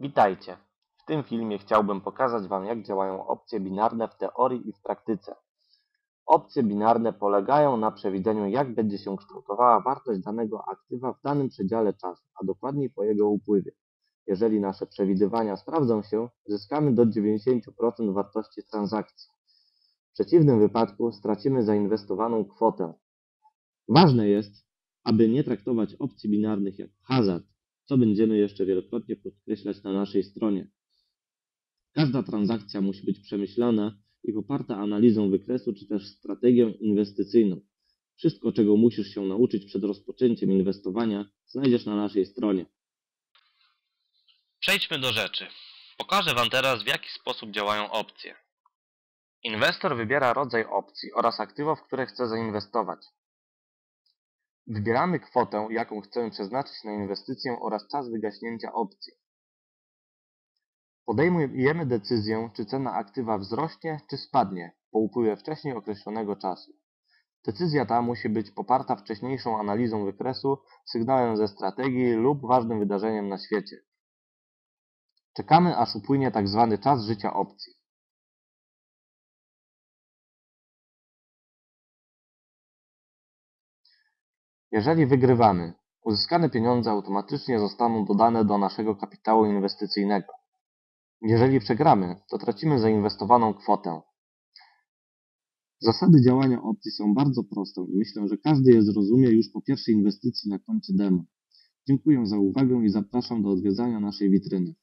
Witajcie! W tym filmie chciałbym pokazać Wam jak działają opcje binarne w teorii i w praktyce. Opcje binarne polegają na przewidzeniu jak będzie się kształtowała wartość danego aktywa w danym przedziale czasu, a dokładniej po jego upływie. Jeżeli nasze przewidywania sprawdzą się, zyskamy do 90% wartości transakcji. W przeciwnym wypadku stracimy zainwestowaną kwotę. Ważne jest, aby nie traktować opcji binarnych jako hazard, co będziemy jeszcze wielokrotnie podkreślać na naszej stronie. Każda transakcja musi być przemyślana i poparta analizą wykresu czy też strategią inwestycyjną. Wszystko, czego musisz się nauczyć przed rozpoczęciem inwestowania, znajdziesz na naszej stronie. Przejdźmy do rzeczy. Pokażę Wam teraz, w jaki sposób działają opcje. Inwestor wybiera rodzaj opcji oraz aktywo, w które chce zainwestować. Wybieramy kwotę, jaką chcemy przeznaczyć na inwestycję oraz czas wygaśnięcia opcji. Podejmujemy decyzję, czy cena aktywa wzrośnie, czy spadnie po upływie wcześniej określonego czasu. Decyzja ta musi być poparta wcześniejszą analizą wykresu, sygnałem ze strategii lub ważnym wydarzeniem na świecie. Czekamy, aż upłynie tzw. czas życia opcji. Jeżeli wygrywamy, uzyskane pieniądze automatycznie zostaną dodane do naszego kapitału inwestycyjnego. Jeżeli przegramy, to tracimy zainwestowaną kwotę. Zasady działania opcji są bardzo proste i myślę, że każdy je zrozumie już po pierwszej inwestycji na koncie demo. Dziękuję za uwagę i zapraszam do odwiedzania naszej witryny.